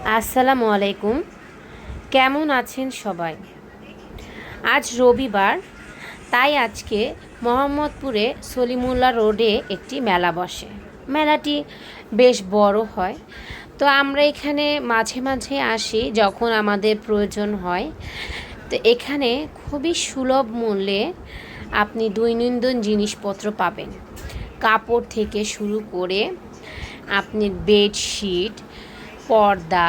আসসালামু আলাইকুম। কেমন আছেন সবাই? আজ রবিবার, তাই আজকে মোহাম্মদপুরে সলিমুল্লাহ রোডে একটি মেলা বসে। মেলাটি বেশ বড় হয়। তো আমরা এখানে মাঝে মাঝে আসি যখন আমাদের প্রয়োজন হয়। তো এখানে খুবই সুলভ মূল্যে আপনি দৈনন্দিন জিনিসপত্র পাবেন। কাপড় থেকে শুরু করে আপনি বেডশিট পর্দা,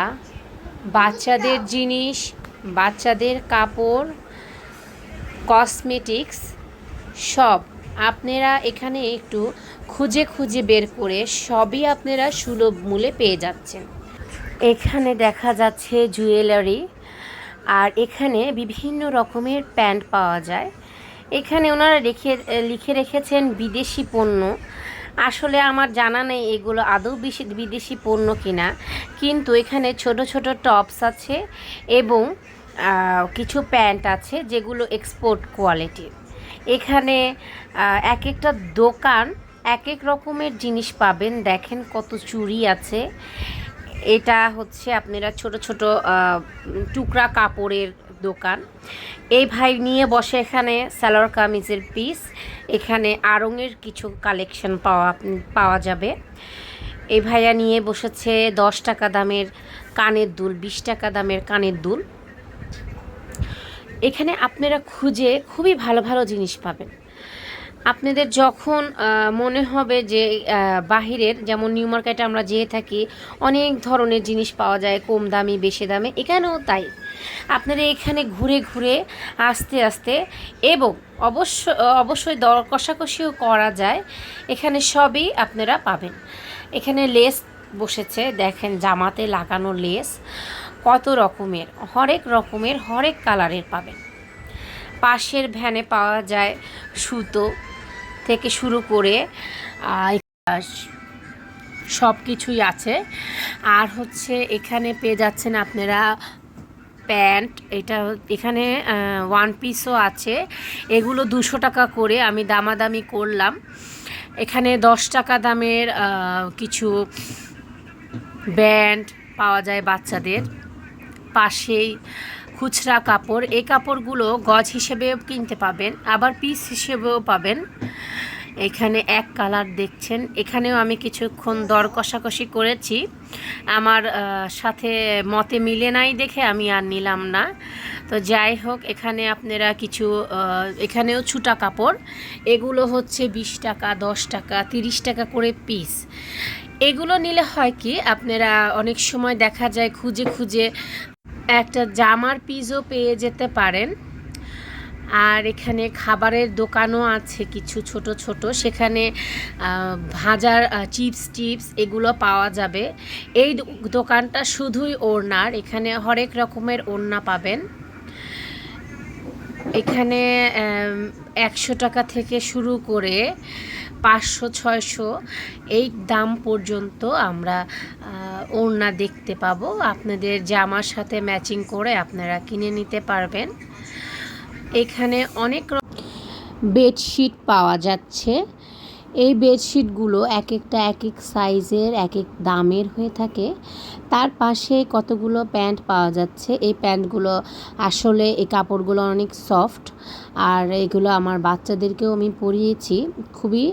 বাচ্চাদের জিনিস, বাচ্চাদের কাপড় কসমেটিক্স সব আপনারা এখানে একটু খুঁজে খুঁজে বের করে সবই আপনারা সুলভ মূল্যে পেয়ে যাচ্ছেন। এখানে দেখা যাচ্ছে জুয়েলারি আর এখানে বিভিন্ন রকমের প্যান্ট পাওয়া যায়। এখানে ওনারা রেখে, লিখে রেখেছেন বিদেশি পণ্য। আসলে আমার জানা নেই এগুলো আদৌ বিদেশি পণ্য কিনা। কিন্তু এখানে ছোট ছোট টপস আছে এবং কিছু প্যান্ট আছে যেগুলো এক্সপোর্ট কোয়ালিটির এখানে এক একটা দোকান এক এক রকমের জিনিস পাবেন। দেখেন কত চুড়ি আছে। এটা হচ্ছে আপনারা ছোট ছোট টুকরা কাপড়ের দোকান। এই ভাই নিয়ে বসে এখানে সালোয়ার কামিজের পিস এখানে আড়ংয়ের কিছু কালেকশন পাওয়া পাওয়া যাবে। এই ভাইয়া নিয়ে বসেছে দশ টাকা দামের কানের দুল, বিশ টাকা দামের কানের দুল। এখানে আপনারা খুঁজে খুবই ভালো ভালো জিনিস পাবেন। আপনাদের যখন মনে হবে যে বাহিরের যেমন নিউ মার্কেটে আমরা যেয়ে থাকি, অনেক ধরনের জিনিস পাওয়া যায়, কম দামি, বেশি দামে, এখানেও তাই। আপনারা এখানে ঘুরে ঘুরে আস্তে আস্তে এবং অবশ্য, অবশ্যই দর কষাকষিও করা যায়। এখানে সবই আপনারা পাবেন। এখানে লেস বসেছে, দেখেন জামাতে লাগানো লেস। কত রকমের, হরেক রকমের, হরেক কালারের পাবেন। পাশের ভ্যানে পাওয়া যায় সুতো থেকে শুরু করে সব কিছুই আছে। আর হচ্ছে এখানে পেয়ে যাচ্ছেন আপনারা প্যান্ট, এটা এখানে ওয়ান পিসও আছে। এগুলো দুশো টাকা করে আমি দামাদামি করলাম। এখানে দশ টাকা দামের কিছু ব্যান্ড পাওয়া যায় বাচ্চাদের। পাশেই খুচরা কাপড়। এই কাপড়গুলো গজ হিসেবেও কিনতে পাবেন, আবার পিস হিসেবেও পাবেন। এখানে এক কালার দেখছেন। এখানেও আমি কিছুক্ষণ দর কষাকষি করেছি। আমার সাথে মতে মিলে নাই দেখে আমি আর নিলাম না। তো যাই হোক, এখানে আপনারা কিছু এখানেও ছুটা কাপড়। এগুলো হচ্ছে বিশ টাকা, দশ টাকা, তিরিশ টাকা করে পিস। এগুলো নিলে হয় কি, আপনারা অনেক সময় দেখা যায় খুঁজে খুঁজে একটা জামার পিসও পেয়ে যেতে পারেন। আর এখানে খাবারের দোকানও আছে কিছু ছোট ছোট। সেখানে ভাজার চিপস, টিপস এগুলো পাওয়া যাবে। এই দোকানটা শুধুই ওড়নার। এখানে হরেক রকমের ওড়না পাবেন। এখানে একশো টাকা থেকে শুরু করে পাঁচশো, ছয়শো এই দাম পর্যন্ত আমরা ওড়না দেখতে পাবো। আপনাদের জামার সাথে ম্যাচিং করে আপনারা কিনে নিতে পারবেন। এখানে অনেক বেডশিট পাওয়া যাচ্ছে। এই বেডশিটগুলো এক একটা এক এক সাইজের এক এক দামের হয়ে থাকে। তার পাশে কতগুলো প্যান্ট পাওয়া যাচ্ছে। এই প্যান্টগুলো আসলে এই কাপড়গুলো অনেক সফট আর এগুলো আমার বাচ্চাদেরকেও আমি পরিয়েছি। খুবই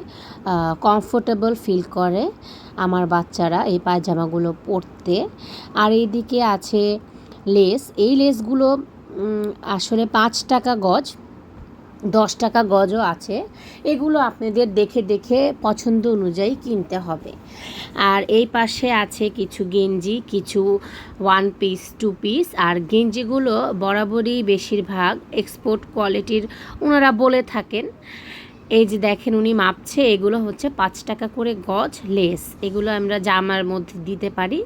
কমফোর্টেবল ফিল করে আমার বাচ্চারা এই পায়জামাগুলো পরতে। আর এইদিকে আছে লেস। এই লেসগুলো আসলে পাঁচ টাকা গজ, দশ টাকা গজও আছে। এগুলো আপনাদের দেখে দেখে পছন্দ অনুযায়ী কিনতে হবে। আর এই পাশে আছে কিছু গেঞ্জি, কিছু ওয়ান পিস টু পিস আর গেঞ্জিগুলো বরাবরই বেশিরভাগ এক্সপোর্ট কোয়ালিটির ওনারা বলে থাকেন। এই যে দেখেন উনি মাপছে, এগুলো হচ্ছে পাঁচ টাকা করে গজ লেস এগুলো আমরা জামার মধ্যে দিতে পারি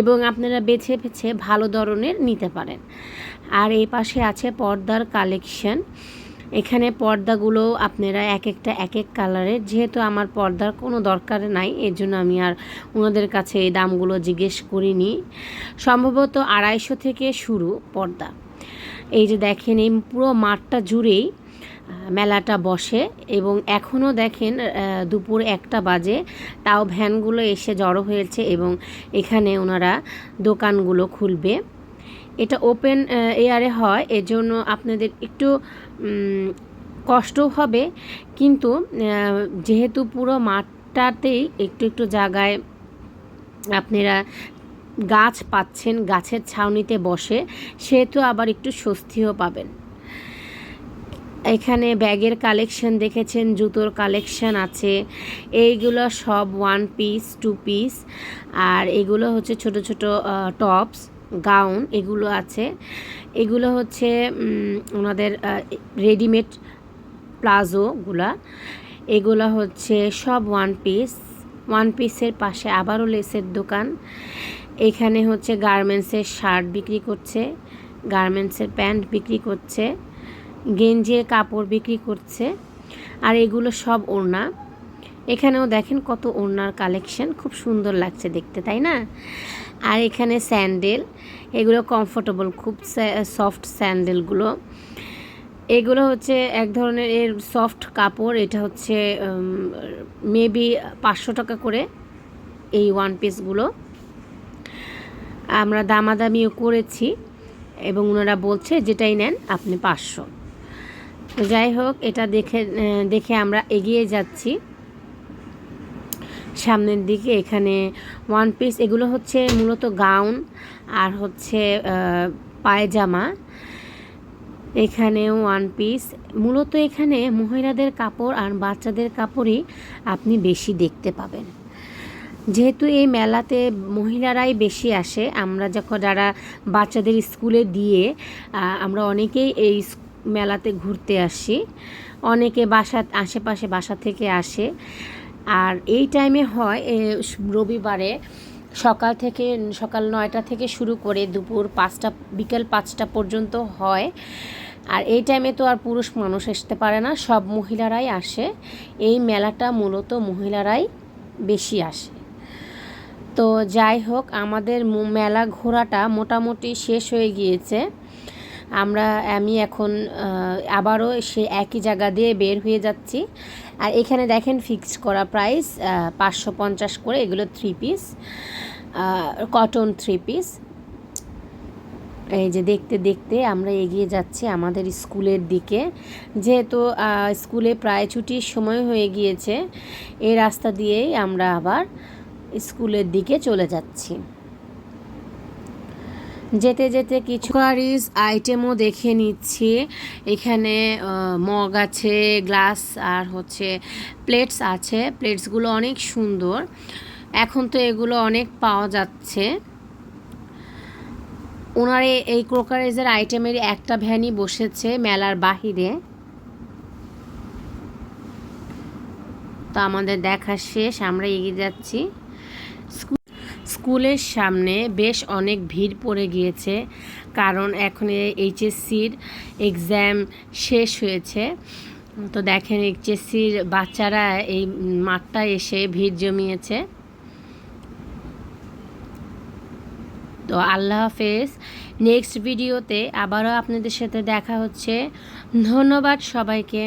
এবং আপনারা বেছে বেছে ভালো ধরনের নিতে পারেন। আর এই পাশে আছে পর্দার কালেকশন। এখানে পর্দাগুলো আপনারা এক একটা এক এক কালারের। যেহেতু আমার পর্দার কোনো দরকার নাই এর জন্য আমি আর ওনাদের কাছে এই দামগুলো জিজ্ঞেস করিনি। সম্ভবত আড়াইশো থেকে শুরু পর্দা। এই যে দেখেন, এই পুরো মাঠটা জুড়েই মেলাটা বসে এবং এখনও দেখেন দুপুর একটা বাজে। তাও ভ্যানগুলো এসে জড়ো হয়েছে এবং এখানে ওনারা দোকানগুলো খুলবে। এটা ওপেন এয়ারে হয় এজন্য আপনাদের একটু উম, কষ্টও হবে। কিন্তু যেহেতু পুরো মাঠটাতেই একটু একটু জায়গায় আপনারা গাছ পাচ্ছেন গাছের ছাউনিতে বসে সেহেতু আবার একটু স্বস্তিও পাবেন। এখানে ব্যাগের কালেকশন দেখেছেন জুতোর কালেকশন আছে। এইগুলো সব ওয়ান পিস টু পিস আর এগুলো হচ্ছে ছোট ছোট টপস গাউন এগুলো আছে। এগুলো হচ্ছে ওনাদের রেডিমেড প্লাজোগুলা এগুলো হচ্ছে সব ওয়ান পিস ওয়ান পিসের পাশে আবারও লেসের দোকান। এখানে হচ্ছে গার্মেন্টসের শার্ট বিক্রি করছে গার্মেন্টসের প্যান্ট বিক্রি করছে, গেঞ্জির কাপড় বিক্রি করছে। আর এগুলো সব ওড়না। এখানেও দেখেন কত ওড়নার কালেকশন, খুব সুন্দর লাগছে দেখতে, তাই না? আর এখানে স্যান্ডেল, এগুলো কমফোর্টেবল খুব সফট স্যান্ডেলগুলো এগুলো হচ্ছে এক ধরনের এর সফট কাপড়, এটা হচ্ছে মেবি পাঁচশো টাকা করে এই ওয়ান পিসগুলো আমরা দামাদামিও করেছি এবং ওনারা বলছে যেটাই নেন আপনি পাঁচশো। যাই হোক, এটা দেখে দেখে আমরা এগিয়ে যাচ্ছি। সামনের দিকে এখানে ওয়ান পিস এগুলো হচ্ছে মূলত গাউন আর হচ্ছে পায়জামা। এখানে ওয়ান পিস মূলত এখানে মহিলাদের কাপড় আর বাচ্চাদের কাপড়ই আপনি বেশি দেখতে পাবেন। যেহেতু এই মেলাতে মহিলারাই বেশি আসে, আমরা যখন যারা বাচ্চাদের স্কুলে দিয়ে আমরা অনেকেই এই মেলাতে ঘুরতে আসি। অনেকে বাসা, আশেপাশে বাসা থেকে আসে। আর এই টাইমে হয় রবিবারে সকাল থেকে, সকাল নয়টা থেকে শুরু করে দুপুর পাঁচটা, বিকেল পাঁচটা পর্যন্ত হয়। আর এই টাইমে তো আর পুরুষ মানুষ আসতে পারে না, সব মহিলারাই আসে। এই মেলাটা মূলত মহিলারাই বেশি আসে। তো যাই হোক, আমাদের মেলা ঘোরাটা মোটামুটি শেষ হয়ে গিয়েছে। আমরা, আমি এখন আবারও সে একই জায়গা দিয়ে বের হয়ে যাচ্ছি। আর এখানে দেখেন ফিক্সড করা প্রাইস পাঁচশো পঞ্চাশ করে, এগুলো three piece cotton three piece এই যে দেখতে দেখতে আমরা এগিয়ে যাচ্ছি আমাদের স্কুলের দিকে। যেহেতু স্কুলে প্রায় ছুটির সময় হয়ে গিয়েছে, এই রাস্তা দিয়েই আমরা আবার স্কুলের দিকে চলে যাচ্ছি। যেতে যেতে কিছু কারিজ আইটেমও দেখে নিচ্ছি। এখানে মগ আছে, গ্লাস আর হচ্ছে প্লেটস আছে। প্লেটসগুলো অনেক সুন্দর। এখন তো এগুলো অনেক পাওয়া যাচ্ছে। ওনার এই ক্রোকারেজের আইটেমের একটা ভ্যানই বসেছে মেলার বাহিরে। তো আমাদের দেখা শেষ, আমরা এগিয়ে যাচ্ছি। স্কুলের সামনে বেশ অনেক ভিড় পড়ে গিয়েছে, কারণ এখন এইচএসসির এক্সাম শেষ হয়েছে। তো দেখেন এইচএসসির বাচ্চারা এই মাঠটায় এসে ভিড় জমিয়েছে। তো আল্লাহ হাফেজ। নেক্সট ভিডিওতে আবারও আপনাদের সাথে দেখা হচ্ছে। ধন্যবাদ সবাইকে।